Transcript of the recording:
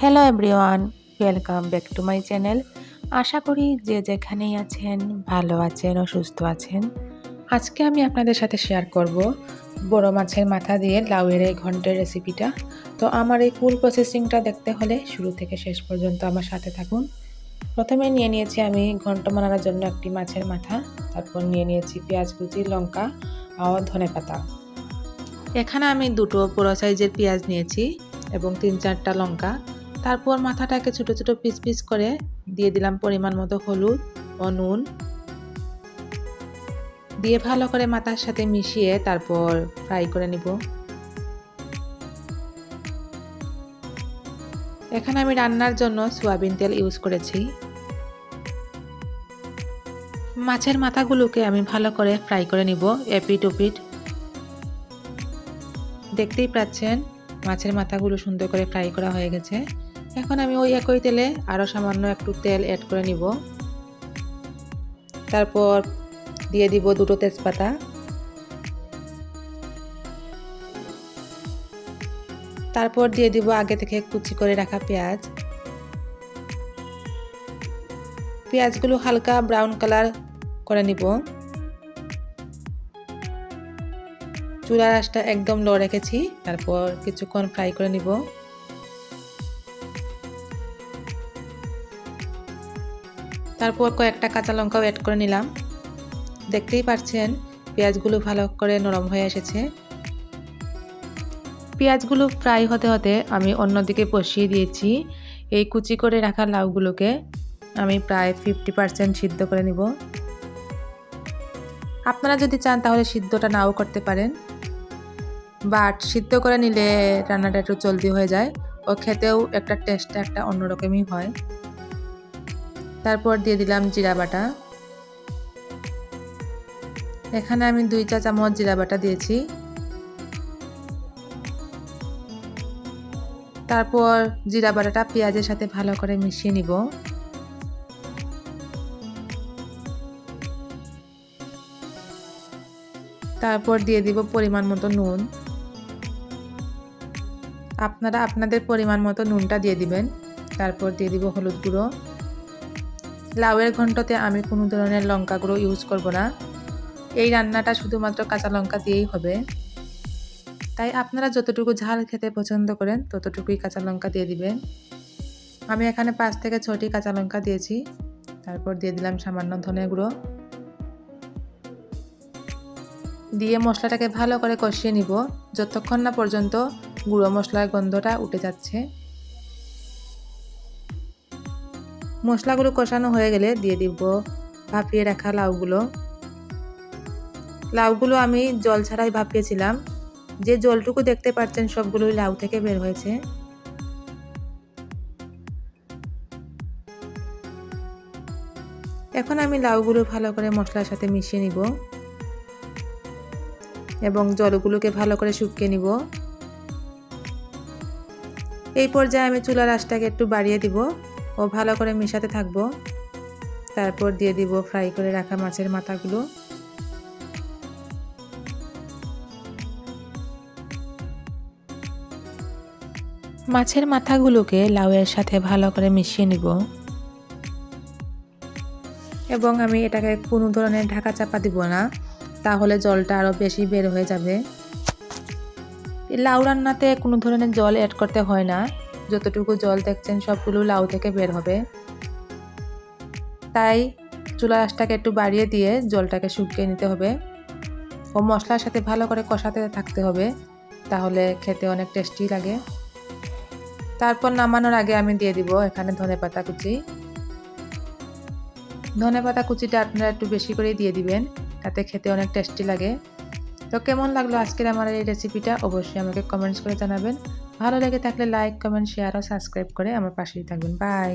Hello everyone welcome back to my channel আশা করি যে যেখানেই আছেন, ভালো আছেন ও সুস্থ আছেন। আজকে আমি আপনাদের সাথে শেয়ার করব বড় মাছের মাথা দিয়ে লাউয়ের এই ঘন্টের রেসিপিটা তো আমার এই ফুল প্রসেসিংটা দেখতে হলে শুরু থেকে শেষ পর্যন্ত আমার সাথে থাকুন। প্রথমে নিয়ে নিয়েছি আমি ঘন্ট বানানোর জন্য একটি মাছের মাথা, তারপর নিয়ে নিয়েছি পেঁয়াজ কুচি, লঙ্কা আর ধনে পাতা। এখানে আমি দুটো বড় সাইজের পেঁয়াজ নিয়েছি এবং তিন চারটা লঙ্কা। তারপর মাথাটাকে ছোট ছোট পিস পিস করে দিয়ে দিলাম পরিমাণ মতো হলুদ ও নুন। দিয়ে ভালো করে মাথার সাথে মিশিয়ে তারপর ফ্রাই করে নিব। এখানে আমি রান্নার জন্য সোয়াবিন তেল ইউজ করেছি। মাছের মাথাগুলোকে আমি ভালো করে ফ্রাই করে নিব এপিট ওপিট। দেখতেই পাচ্ছেন, মাছের মাথাগুলো সুন্দর করে ফ্রাই করা হয়ে গেছে। এখন আমি ওই একই তেলে আরও সামান্য একটু তেল অ্যাড করে নিব। তারপর দিয়ে দিব দুটো তেজপাতা। তারপর দিয়ে দিব আগে থেকে কুচি করে রাখা পেঁয়াজ। পেঁয়াজগুলো হালকা ব্রাউন কালার করে নিব। চুলার আঁচটা একদম লো রেখেছি, তারপর কিছুক্ষণ ফ্রাই করে নিব। তারপর কয়েকটা কাঁচা লঙ্কাও অ্যাড করে নিলাম। দেখতেই পাচ্ছেন, পেঁয়াজগুলো ভালো করে নরম হয়ে এসেছে। পেঁয়াজগুলো ফ্রাই হতে হতে আমি অন্যদিকে বসিয়ে দিয়েছি। এই কুচি করে রাখা লাউগুলোকে আমি প্রায় ফিফটি পারসেন্ট সিদ্ধ করে নিব। আপনারা যদি চান তাহলে সিদ্ধটা নাও করতে পারেন। বাট সিদ্ধ করে নিলে রান্নাটা একটু জলদি হয়ে যায় ও খেতেও একটা টেস্টটা একটা অন্যরকমই হয়। তারপর দিয়ে দিলাম জিরা বাটা। এখানে আমি দুই চা চামচ জিরা বাটা দিয়েছি। তারপর জিরা বাটাটা পেঁয়াজের সাথে ভালো করে মিশিয়ে নিব। তারপর দিয়ে দিব পরিমাণ মতো নুন। আপনারা আপনাদের পরিমাণ মতো নুনটা দিয়ে দিবেন। তারপর দিয়ে দিব হলুদ গুঁড়ো। লাউয়ের ঘন্টতে আমি কোনো ধরনের লঙ্কা গুঁড়ো ইউজ করব না। এই রান্নাটা শুধুমাত্র কাঁচা লঙ্কা দিয়েই হবে। তাই আপনারা যতটুকু ঝাল খেতে পছন্দ করেন, ততটুকুই কাঁচা লঙ্কা দিয়ে দিবেন। আমি এখানে পাঁচ থেকে ছটি কাঁচা লঙ্কা দিয়েছি। তারপর দিয়ে দিলাম সামান্য ধনে গুঁড়ো। দিয়ে মশলাটাকে ভালো করে কষিয়ে নিব। যতক্ষণ না পর্যন্ত গুঁড়ো মশলার গন্ধটা উঠে যাচ্ছে। মশলাগুলো কষানো হয়ে গেলে দিয়ে দিব, ভাপিয়ে রাখা লাউগুলো। লাউগুলো আমি জল ছাড়াই ভাপিয়েছিলাম। যে জলটুকু দেখতে পাচ্ছেন সবগুলোই লাউ থেকে বের হয়েছে। এখন আমি লাউগুলো ভালো করে মশলার সাথে মিশিয়ে নিব এবং জলগুলোকে ভালো করে শুকিয়ে নিব। এই পর্যায়ে আমি চুলার আঁচটাকে একটু বাড়িয়ে দিব। ও ভালো করে মেশাতে থাকব। তারপর দিয়ে দিব ফ্রাই করে রাখা মাছের মাথাগুলো। মাছের মাথাগুলোকে লাউয়ের সাথে ভালো করে মিশিয়ে নিব। এবং আমি এটাকে কোনো ধরনের ঢাকা চাপা দিব না, তাহলে জলটা আরও বেশি বের হয়ে যাবে। লাউ রান্নাতে কোনো ধরনের জল অ্যাড করতে হয় না। যতটুকু জল দেখছেন, সবগুলো লাউ থেকে বের হবে। তাই চুলা আঁচটাকে একটু বাড়িয়ে দিয়ে জলটাকে শুকিয়ে নিতে হবে। ও মশলার সাথে ভালো করে কষাতে থাকতে হবে, তাহলে খেতে অনেক টেস্টি লাগে। তারপর নামানোর আগে আমি দিয়ে দিব এখানে ধনে পাতা কুচি। ধনে পাতা কুচিটা আপনারা একটু বেশি করে দিয়ে দিবেন, তাতে খেতে অনেক টেস্টি লাগে। তো কেমন লাগল আজকের আমার এই রেসিপিটা অবশ্যই আমাকে কমেন্টস করে জানাবেন। ভালো লেগে থাকলে লাইক কমেন্ট শেয়ার ও সাবস্ক্রাইব করে আমার পাশেই থাকবেন। বাই